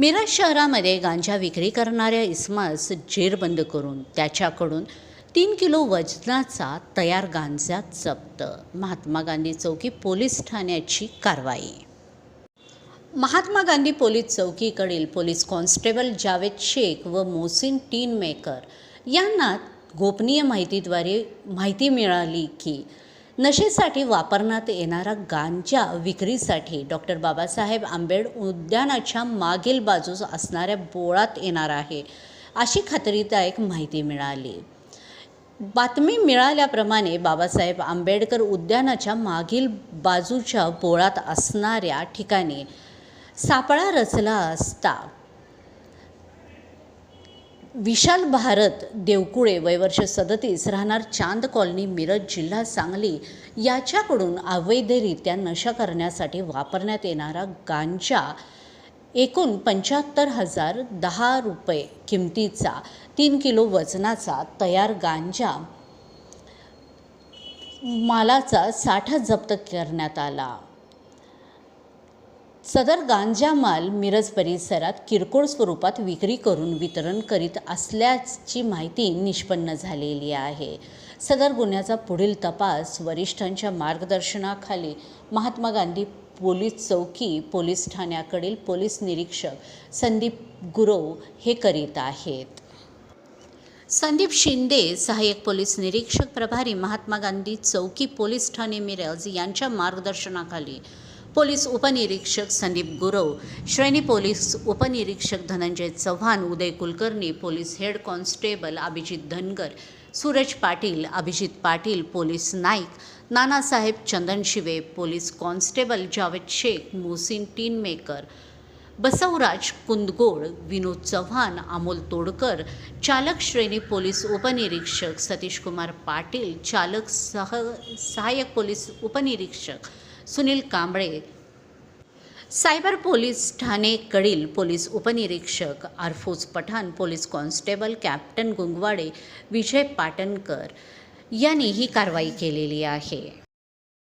मिरज शहरामध्ये गांजा विक्री करणाऱ्या इस्मास जेरबंद करून त्याच्याकडून तीन किलो वजनाचा तयार गांजा जप्त. महात्मा गांधी चौकी पोलीस ठाण्याची कारवाई. महात्मा गांधी पोलीस चौकीकडील पोलीस कॉन्स्टेबल जावेद शेख व मोहसिन टीन मेकर यांना गोपनीय माहितीद्वारे माहिती मिळाली की नशेसाठी वापरण्यात येणारा गांजा विक्रीसाठी डॉक्टर बाबासाहेब आंबेड उद्यानाच्या मागील बाजूस असणाऱ्या बोळात येणार आहे अशी खात्रीदायक माहिती मिळाली. बातमी मिळाल्याप्रमाणे बाबासाहेब आंबेडकर उद्यानाच्या मागील बाजूच्या बोळात असणाऱ्या ठिकाणी सापळा रचला असता. विशाल भारत देवकुळे वयवर्ष सदतीस राहणार चांद कॉलनी मिरज जिल्हा सांगली याच्याकडून अवैधरित्या नशा करण्यासाठी वापरण्यात येणारा गांजा एकूण पंच्याहत्तर हजार दहा रुपये किमतीचा तीन किलो वजनाचा तयार गांजा मालाचा साठा जप्त करण्यात आला. सदर गांजा माल मिरज परिसरात किरकोळ स्वरूपात विक्री करून वितरण करीत असल्याची माहिती निष्पन्न झालेली आहे. सदर गुन्ह्याचा पुढील तपास वरिष्ठांच्या मार्गदर्शनाखाली महात्मा गांधी पोलीस चौकी पोलीस ठाण्याकडील पोलीस निरीक्षक संदीप गुरव हे करीत आहेत. संदीप शिंदे सहाय्यक पोलीस निरीक्षक प्रभारी महात्मा गांधी चौकी पोलीस ठाणे मिरज यांच्या मार्गदर्शनाखाली पोलीस उपनिरीक्षक संदीप गुरव श्रेणी पोलीस उपनिरीक्षक Dhananjay Chavan Uday Kulkarni police head constable Abhijit Dhangar Suraj Patil Abhijit Patil police naik Nanasaheb Chandan Shive police constable Javed Shaikh Mohsin Tinmaker Basavraj Kundgod Vinod Chavan Amol Todkar चालक श्रेणी police उपनिरीक्षक सतीशकुमार पाटील चालक सह सहाय्यक police उपनिरीक्षक Sunil Kamble cyber police ठाणेकडील police उपनिरीक्षक Arfoz Pathan police constable captain Gungwade Vijay Patankar यांनी ही कारवाई केलेली आहे.